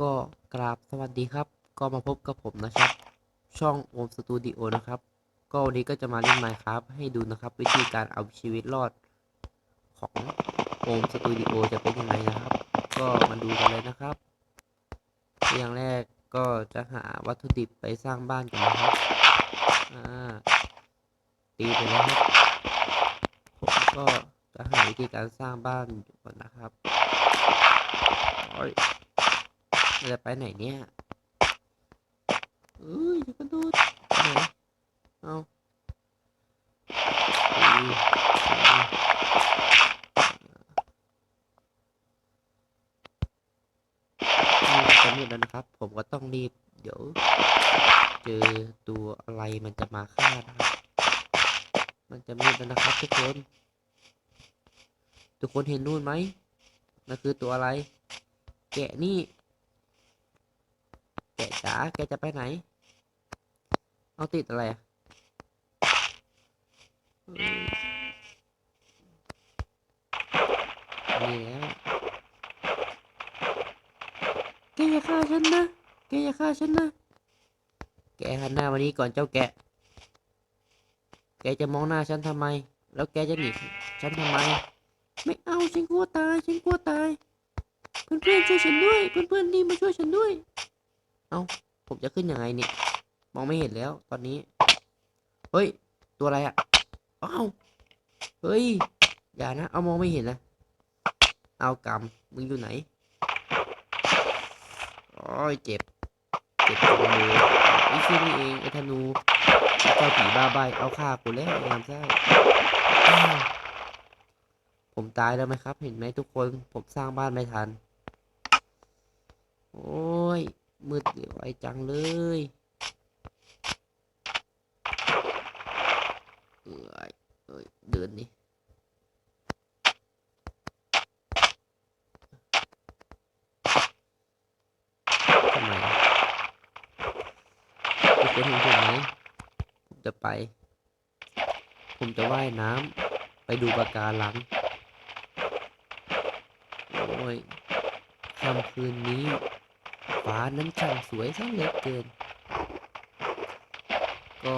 ก็กราบสวัสดีครับ ก็มาพบกับผมนะครับ ช่องโอมสตูดิโอนะครับ ก็วันนี้ก็จะมาเล่น Minecraft ให้ดูนะครับ วิธีการเอาชีวิตรอดของโอมสตูดิโอจะเป็นยังไงนะครับ ก็มาดูกันเลยนะครับ อย่างแรกก็จะหาวัตถุดิบไปสร้างบ้านกันนะครับอ่าตีไปแล้วครับผมก็จะหาวิธีการสร้างบ้านก่อนนะครับ จะไปไหนเนี่ยเอ้ยกระโดดไหนเอานี่จะมืดแล้วนะครับ ผมก็ต้องรีบ เดี๋ยว เจอตัวอะไรมันจะมาฆ่านะครับ มันจะมืดแล้วนะครับทุกคน ทุกคนเห็นนู่นไหมนั่นคือตัวอะไร แกะนี่ แกะจ๋าแกจะไปไหน เอาติดอะไรนี่แล้วแกอย่าฆ่าฉันนะแกอย่าฆ่าฉันนะ แกหันหน้ามานี้ก่อนเจ้าแกะ แกจะมองหน้าฉันทำไม แล้วแกจะหนีฉันทำไม ไม่เอาฉันกลัวตายฉันกลัวตายเพื่อนๆช่วยฉันด้วย เพื่อนๆนี่มาช่วยฉันด้วย เอาผมจะขึ้นยังไงเนี่ย มองไม่เห็นแล้ว ตอนนี้ เฮ้ย ตัวอะไรอะ่ะอ้าวเฮ้ย อย่านะ เอามองไม่เห็นนะ เอากำมึงอยู่ไหนโอ้ยเจ็บ เจ็บจังเลยนี่ชื่อนี่เองไอ้ธนูเจ้าผีบ้าใบเอาฆ่ากูแล้วไอ้งามไส้ผมตายแล้วไหมครับ เห็นไหมทุกคน ผมสร้างบ้านไม่ทัน โอ้ย มืดเหลือไว้จังเลยเอ้ยเอ้ยเดินนี่ทำไมทุกคนเห็นผมไหมผมจะไป ผมจะว่ายน้ำไปดูปะการังโอ้ยค่ำคืนนี้ ฟ้านั้นช่างสวยซะเหลือเกิน ก็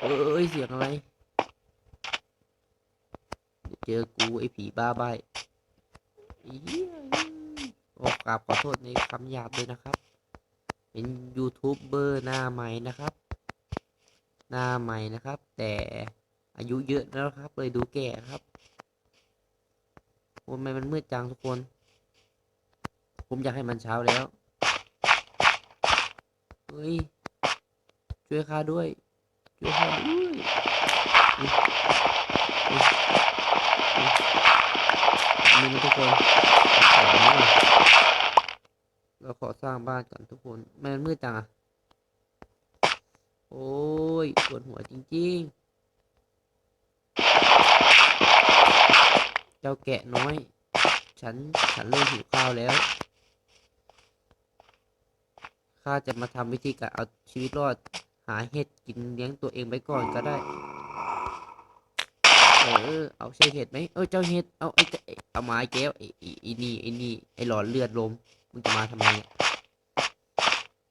เอ้ยเสียงอะไร เจอกูไอ้ผีบ้าใบโอ้กราบขอโทษในคำหยาบเลยนะครับ เป็นยูทูบเบอร์หน้าใหม่นะครับ หน้าใหม่นะครับ แต่อายุเยอะแล้วครับ เลยดูแก่ครับโอ้ยทำไมมันมืดจังทุกคน ผมอยากให้มันเช้าแล้ว เฮ้ย ช่วยข้าด้วย ช่วยข้าด้วยนี่นะทุกคนเราขอสร้างบ้านกันทุกคนแมันมืดจังอะโอ้ยปวดหัวจริงๆ เจ้าแกะน้อย ฉัน ฉันเริ่มหิวข้าวแล้ว ข้าจะมาทำวิธีการเอาชีวิตรอด หาเห็ดกินเลี้ยงตัวเองไปก่อนก็ได้ เออ เอาใช่เห็ดไหมเออเจ้าเห็ด เอาไอ้เอาไม้แก้วไอ้ไอ้นี่ไอ้นี่ไอ้หลอดเลือดลมมึงจะมาทำไมเนี่ย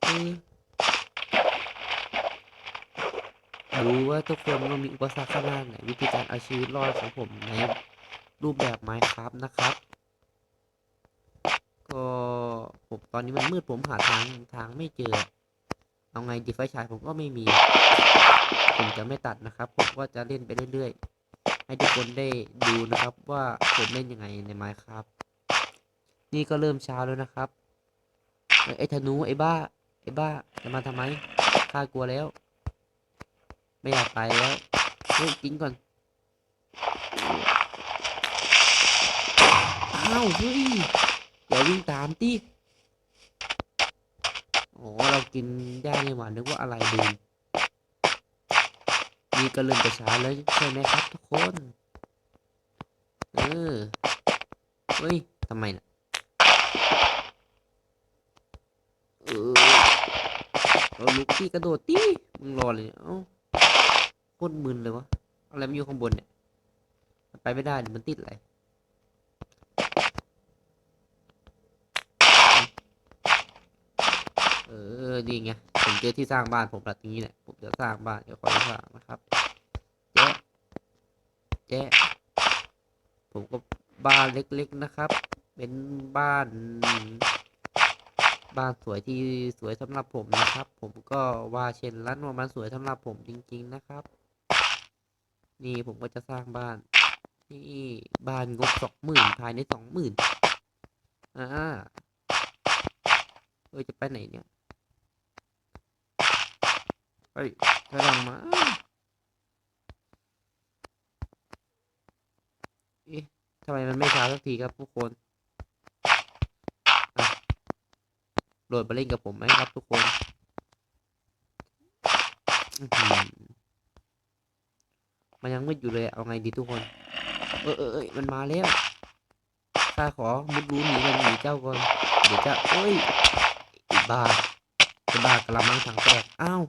เออดูว่าทุกคนมันมีอุปสรรคขนาดไหนวิธีการเอาชีวิตรอดของผมในรูปแบบไม้ครับนะครับ ก็ ตอนนี้มันมืดผมหาทางทางไม่เจอ เอาไงดีไฟฉายผมก็ไม่มี ผมจะไม่ตัดนะครับ ผมก็จะเล่นไปเรื่อยๆ ให้ทุกคนได้ดูนะครับว่าผมเล่นยังไงในไมค์ครับ นี่ก็เริ่มเช้าแล้วนะครับ ไอ้ธนูไอ้บ้า ไอ้บ้าจะมาทำไมข้ากลัวแล้ว ไม่อยากไปแล้วเฮ้ยกินก่อนอ้าวเฮ้ยเดี๋ยววิ่งตามตี โอ้เรากินได้นี่หว่านึกว่าอะไรดูนี่ก็เริ่มจะช้าแล้วใช่ไหมครับทุกคน เออ เฮ้ยทำไมน่ะเออเราลุกที่กระโดดตีมึงรอเลยเนี่ยเอ้าโคตรมึนเลยวะ อะไรมันอยู่ข้างบนเนี่ย ไปไม่ได้มันติดอะไร เออ นี่ไง ผมเจอที่สร้างบ้านผมละตรงนี้แหละ ผมจะสร้างบ้านเดี๋ยวคอยสร้างนะครับแจ๊ะแจ๊ะผมก็บ้านเล็กๆนะครับ เป็นบ้าน บ้านสวยที่สวยสำหรับผมนะครับ ผมก็ว่าเช่นนั้นว่ามันสวยสำหรับผมจริง ๆ นะครับ นี่ผมก็จะสร้างบ้าน นี่บ้านงบสองหมื่นภายในสองหมื่นอ่าเอ้ยจะไปไหนเนี่ย เฮ้ยกำลังมาเอ๊ะทำไมมันไม่ช้าสักทีครับทุกคนโหลดมาเล่นกับผมไหมครับทุกคนมันยังมืดอยู่เลย เอาไงดีทุกคน เออเออเอยมันมาแล้วข้าขอมุดรู้หนีมันหนีเจ้าก่อน เดี๋ยวจะเอ้ยบ้าบ้ากระมังถังแตก อ้าว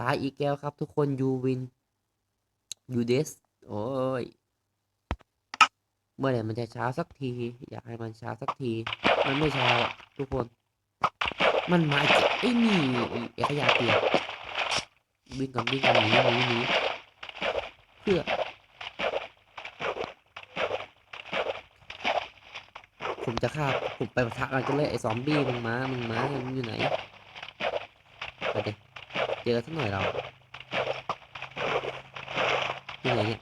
ตายอีกแล้วครับทุกคนยูวินยูเดสโอ้ย เมื่อไหร่มันจะช้าสักที อยากให้มันช้าสักที มันไม่ช้าทุกคน มันมาอีกไอ้นี่ไอ้ขยะเปียกวิ่งก่อนวิ่งก่อนหนีหนีหนีเพื่อผมจะฆ่าผมไปปะทะมันกันเลยไอ้ซอมบี้มึงมามึงมามึงอยู่ไหนไปเดี๋ยว เจอสักหน่อยเราที่ไหนเนี่ย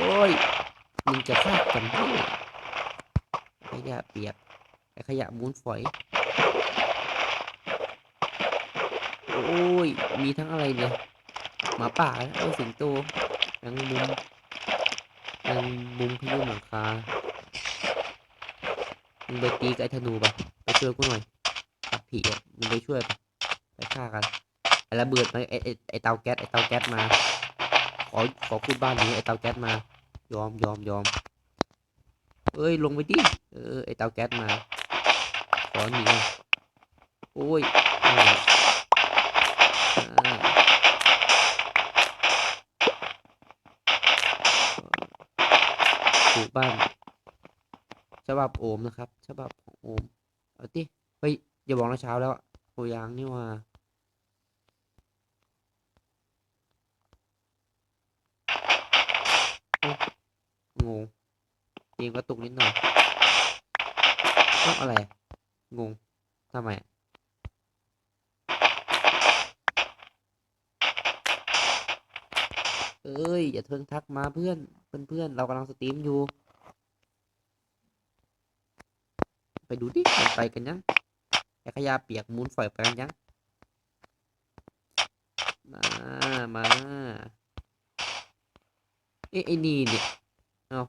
โอ้ยมึงจะฆ่ากันเพื่อขยะเปียกไอ้ขยะมูลฝอย โอ้ย มีทั้งอะไรเนี่ย หมาป่าโอ้สิงโตแมงมุมแมงมุมขยุ่หลังคามึงไปตีกับไอ้ธนูปะไปช่วยกูหน่อยปักผีมึงไปช่วยปะไป ฆ่ากันไอ้ระเบิดมาไอ้ไอ้ไอ้เตาแก๊สไอ้เตาแก๊สมา ขอขอพูดบ้านนี้ไอ้เตาแก๊สมา ยอมยอมยอมเอ้ยลงไปดิเออไอ้เตาแก๊สมา ขอหน่อยโอ้ยอ่าอ่าปลูกบ้านฉบับโอมนะครับฉบับของโอม เอาติเฮ้ยอย่าบอกนะเช้าแล้วโอยางนี่ว่าโอ้งงเก มกระตุกนิดหน่อยเอ้าอะไร งงทำไมเอ้ย อย่าเทิงทักมาเพื่อน เพื่อนเพื่อนเรากำลังสตรีมอยู่ ไปดูดิไปกันยังไอขยะเปียกมูลฝอยไปกันยัง มา มา เอ๊ะไอ้นี่เนี่ย เอา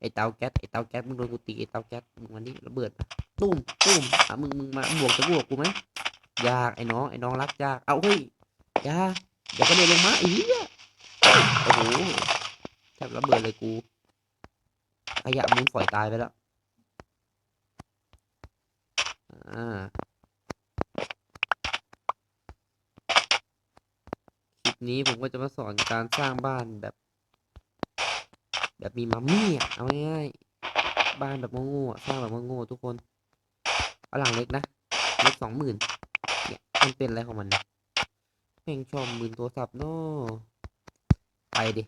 ไอเตาแก๊สไอเตาแก๊สมึงโดนกูตีไอเตาแก๊สมึงวันนี้ระเบิดตุ้มตุ้มอะมึงมึงมาบวกจะบวกกูไหมยากไอ้น้องไอ้น้องรักยากเอาเฮ้ยยาอย่ากระโดดลงมาอ้เหี้ยโอ้โหแทบระเบิดเลยกูขยะมูลฝอยตายไปแล้วอ่าคลิปนี้ผมก็จะมาสอนการสร้างบ้านแบบ แบบมีมัมมี่อะเอาง่ายๆบ้านแบบโง่ๆอะสร้างแบบโง่ๆทุกคนเอาหลังเล็กนะเล็กสองหมื่นเนี่ยมันเป็นอะไรของมันนะแม่งชอบหมื่นโทรศัพท์เนาะไปดิ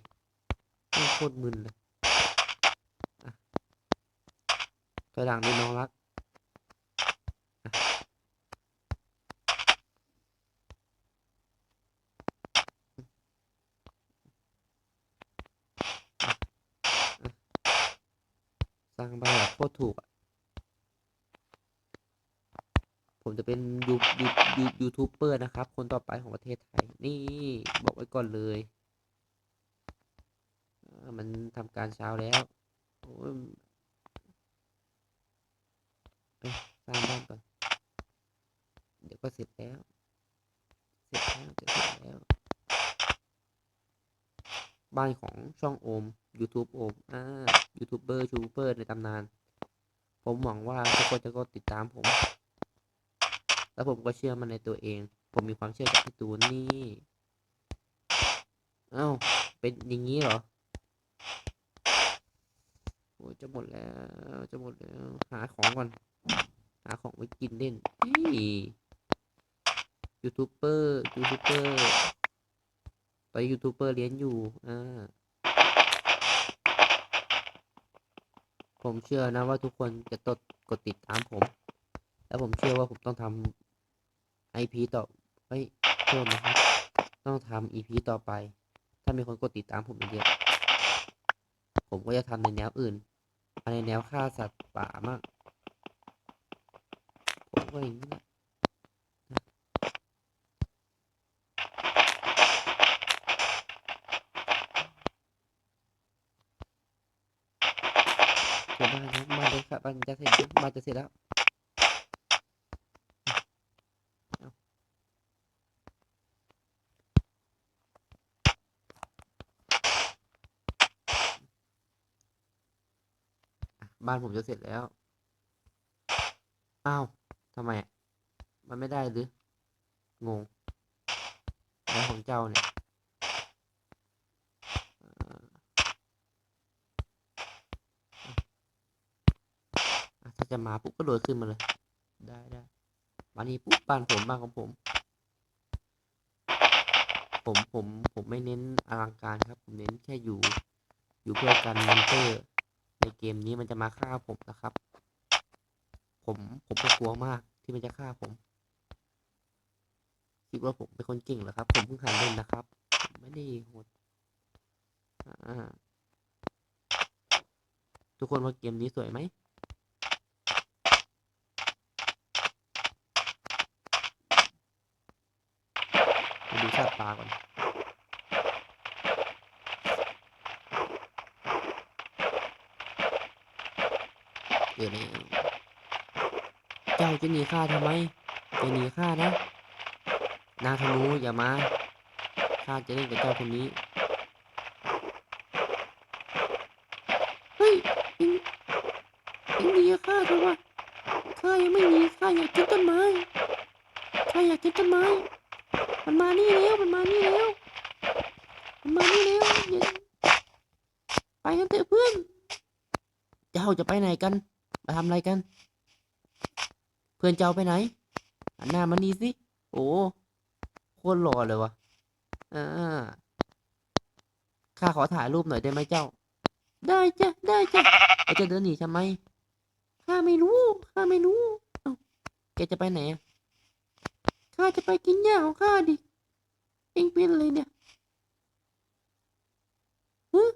โคตรมึนเลยตัวหลังนี่น้องรักอะอะอะสร้างบ้านแบบ โคตรถูกอะผมจะเป็นยูยูยูยูทูบเบอร์นะครับ คนต่อไปของประเทศไทย นี่บอกไว้ก่อนเลย มันทำการเช้าแล้วโอ้ยสร้างบ้านก่อน เดี๋ยวก็เสร็จแล้ว เสร็จแล้วเสร็จแล้ว บ้านของช่องโอม YouTube โอม อ่า ยูทูบเบอร์ชูเปอร์ในตำนาน ผมหวังว่าทุกคนจะกดติดตามผม แล้วผมก็เชื่อมันในตัวเอง ผมมีความเชื่อจากพี่ตูนนี่ เอ้า เป็นอย่างนี้เหรอ โอ้จะหมดแล้ว จะหมดแล้ว หาของก่อน หาของไปกินเล่นยูทูบเบอร์ ยูทูบเบอร์ตอนยูทูบเบอร์เรียนอยู่ อ่า ผมเชื่อนะว่าทุกคนจะตดกดติดตามผม แล้วผมเชื่อว่าผมต้องทำไอพีต่อเฮ้ยโทษนะครับ ต้องทำอีพีต่อไป ถ้ามีคนกดติดตามผมเยอะผมก็จะทำในแนวอื่นในแนวฆ่าสัตว์ป่ามากผมก็อย่างนี้นะเดี๋ยวบ้านนะบ้านเลย ครับบ้านจะเสร็จแล้วบ้านจะเสร็จแล้วบ้านผมจะเสร็จแล้ว อ้าว ทำไม มันไม่ได้หรือ งง แล้วของเจ้าเนี่ยเอ่ออะถ้า จะมาปุ๊บก็โดดขึ้นมาเลย ได้ได้มานี่ปุ๊บบ้านผมบ้านของผม ผมผมผมไม่เน้นอลังการครับ ผมเน้นแค่อยู่ อยู่เพื่อกันมอนเตอร์ ในเกมนี้มันจะมาฆ่าผมนะครับ ผมผมก็กลัวมากที่มันจะฆ่าผมคิดว่าผมเป็นคนเก่งเหรอครับ ผมเพิ่งหัดเล่นนะครับไม่ได้โหดทุกคนว่าเกมนี้สวยไหมไปดูชาก่อน เดี๋ยวนี้เจ้าจะหนีข้าทำไมจะหนีข้านะ นางธนูอย่ามา ข้าจะเล่นกับเจ้าคนนี้ เฮ้ยอ็งอ็งหนีข้าเถอะวะข้ายังไม่หนีข้าอยากกินต้นไม้ ข้าอยากกินต้นไม้ มันมานี่แล้วมันมานี่แล้วมันมานี่แล้วย่าไปกันเถอะเพื่อนเจ้าจะไปไหนกันมาทำอะไรกัน เพื่อนเจ้าไปไหนหันหน้ามานี่สิโอ้โคตรหล่อเลยวะอ่าข้าขอถ่ายรูปหน่อยได้ไหมเจ้า ได้จ้ะได้จ้ะแล้วจะเดินหนีทำไมข้าไม่รู้ข้าไม่รู้เอ้าแกจะไปไหนอะ ข้าจะไปกินหญ้าของข้าดิ เอ็งเป็นอะไรเนี่ยฮะ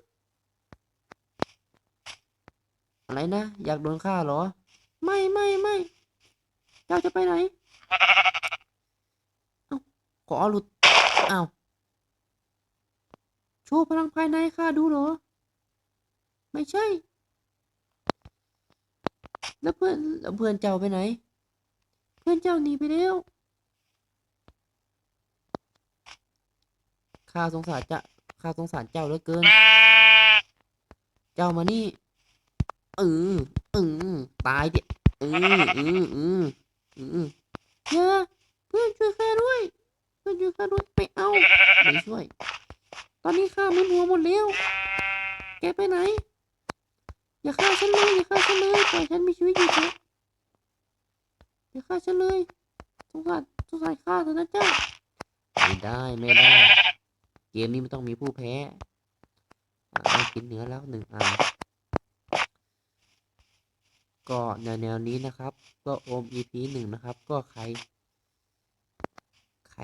อะไรนะ อยากโดนฆ่าเหรอ ไม่ไม่ไม่เจ้าจะไปไหนเอ้าขอหลุดอ้าวโชว์พลังภายในข้าดูเหรอ ไม่ใช่ แล้วเพื่อนแล้วเพื่อนเจ้าไปไหน เพื่อนเจ้าหนีไปแล้ว ข้าสงสารจ้าข้าสงสารเจ้าเหลือเกิน เจ้ามานี่เออเออตายดิเออเออเออเอออย่าเพื่อนช่วยข้าด้วยเพื่อนช่วยข้าด้วยไม่เอาไม่ช่วย ตอนนี้ข้ามึนหัวหมดแล้วแกไปไหน อย่าฆ่าฉันเลยอย่าฆ่าฉันเลยปล่อยฉันมีชีวิตอยู่เถอะอย่าฆ่าฉันเลยสงสารสงสารข้าเถอะนะเจ้าไม่ได้ไม่ได้ เกมนี้มันต้องมีผู้แพ้ได้กินเนื้อแล้วหนึ่งอันก็แนวแนวนี้นะครับ ก็โอม EP หนึ่งนะครับ ก็ใคร ใคร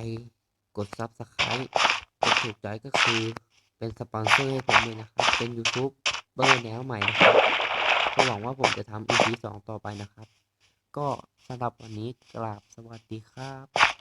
กด Subscribe กดถูกใจก็คือเป็นสปอนเซอร์ให้ผมเลยนะครับ เป็น YouTube เบอร์แนวใหม่นะครับก็หวังว่าผมจะทำ EP สองต่อไปนะครับ ก็สำหรับวันนี้กราบสวัสดีครับ